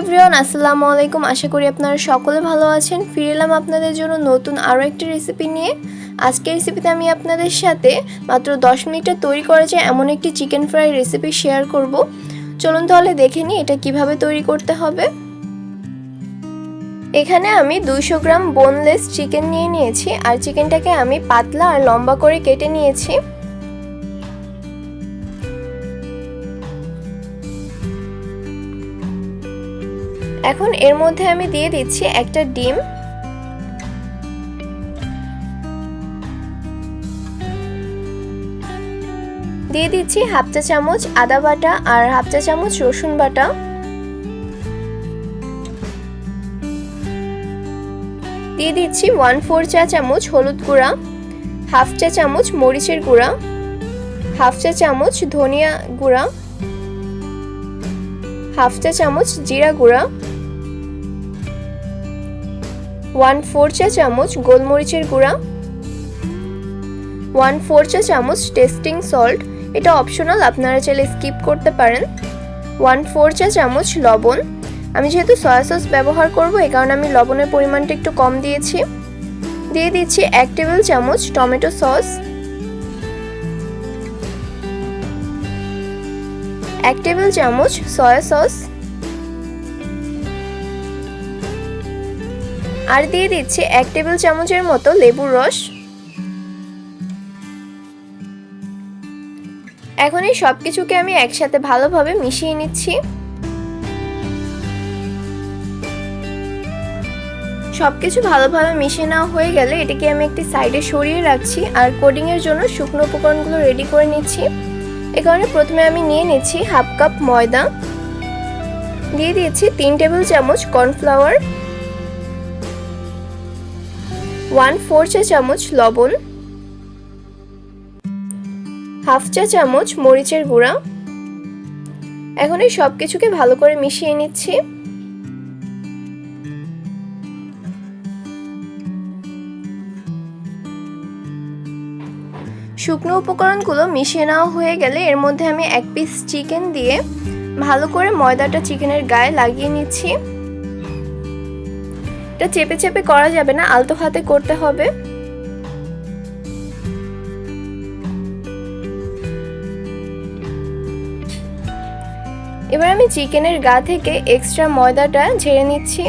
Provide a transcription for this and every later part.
Everyone আসসালামু আলাইকুম। আশা করি আপনারা সকলে ভালো আছেন। ফিরে এলাম আপনাদের জন্য নতুন আরও একটি রেসিপি নিয়ে। আজকের রেসিপিতে আমি আপনাদের সাথে মাত্র দশ মিনিটে তৈরি করা যায় এমন একটি চিকেন ফ্রাই রেসিপি শেয়ার করব। চলুন তাহলে দেখে নিই এটা কীভাবে তৈরি করতে হবে। এখানে আমি দুইশো গ্রাম বোনলেস চিকেন নিয়ে নিয়েছি। আর চিকেনটাকে আমি পাতলা আর লম্বা করে কেটে নিয়েছি। এখন এর মধ্যে আমি দিয়ে দিচ্ছি একটা ডিম। দিয়ে দিচ্ছি হাফ চা চামচ আদা বাটা আর হাফ চা চামচ রসুন বাটা। দিয়ে দিচ্ছি ওয়ান ফোর চা চামচ হলুদ গুঁড়া, হাফ চা চামচ মরিচের গুঁড়া, হাফ চা চামচ ধনিয়া গুঁড়া, হাফ চা চামচ জিরা গুঁড়া ওয়ান ফোর চা চামচ গোলমরিচের গুঁড়া, ওয়ান ফোর চা চামচ টেস্টিং সল্ট। এটা অপশনাল, আপনারা চাইলে স্কিপ করতে পারেন। ওয়ান ফোর চা চামচ লবণ। আমি যেহেতু সয়া সস ব্যবহার করব, এই কারণে আমি লবণের পরিমাণটা একটু কম দিয়েছি। দিয়ে দিচ্ছি এক টেবিল চামচ টমেটো সস। এক টেবিল চামচ সয়া সস। আর দিয়ে দিচ্ছি এক টেবিল চামচের মতো লেবুর রস। এখন এই সব কিছুকে আমি একসাথে ভালোভাবে মিশিয়ে নিচ্ছি। সব কিছু ভালোভাবে মিশিয়ে নেওয়া হয়ে গেলে এটাকে আমি একটি সাইডে সরিয়ে রাখছি আর কোডিংয়ের জন্য শুকনো উপকরণগুলো রেডি করে নিচ্ছি। এ কারণে প্রথমে আমি নিয়ে নিচ্ছি হাফ কাপ ময়দা। দিয়ে দিয়েছি তিন টেবিল চামচ কর্নফ্লাওয়ার। ওয়ান ফোর চা চামচ লবণ, হাফ চা চামচ মরিচের গুঁড়া। এখন এই সব কিছুকে ভালো করে মিশিয়ে নিচ্ছি। শুকনো উপকরণগুলো মিশিয়ে নেওয়া হয়ে গেলে এর মধ্যে আমি এক পিস চিকেন দিয়ে ভালো করে ময়দাটা চিকেনের গায়ে লাগিয়ে নিচ্ছি। এটা চেপে চেপে করা যাবে না, আলতো হাতে করতে হবে। এবার আমি চিকেনের গা থেকে এক্সট্রা ময়দাটা ঝেড়ে নিচ্ছি।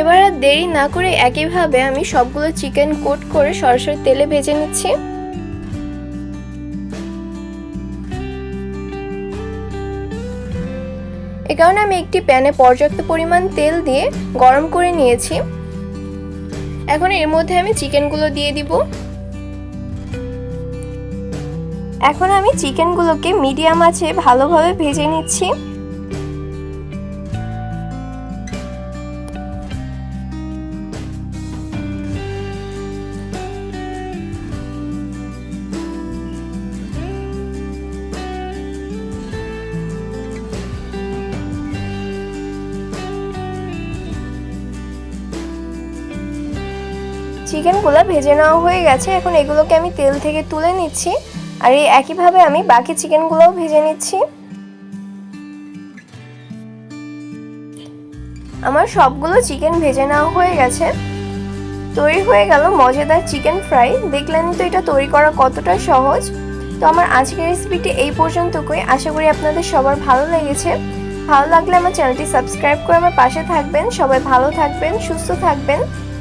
এবার আর দেরি না করে একইভাবে আমি সবগুলো চিকেন কোট করে সরাসরি তেলে ভেজে নিচ্ছি। এ কারণে আমি একটি প্যানে পর্যাপ্ত পরিমাণ তেল দিয়ে গরম করে নিয়েছি। এখন এর মধ্যে আমি চিকেনগুলো দিয়ে দিব। এখন আমি চিকেনগুলোকে মিডিয়াম আছে ভালোভাবে ভেজে নিচ্ছি। চিকেনগুলো ভেজে নেওয়া হয়ে গেছে। এখন এগুলোকে আমি তেল থেকে তুলে নিচ্ছি। আর এই একইভাবে আমি বাকি চিকেনগুলোও ভেজে নিচ্ছি। আমার সবগুলো চিকেন ভেজে নেওয়া হয়ে গেছে। তৈরি হয়ে গেল মজাদার চিকেন ফ্রাই। দেখলেন তো এটা তৈরি করা কতটা সহজ। তো আমার আজকের রেসিপিটি এই পর্যন্তই। আশা করি আপনাদের সবার ভালো লেগেছে। ভালো লাগলে আমার চ্যানেলটি সাবস্ক্রাইব করে আমার পাশে থাকবেন। সবাই ভালো থাকবেন, সুস্থ থাকবেন।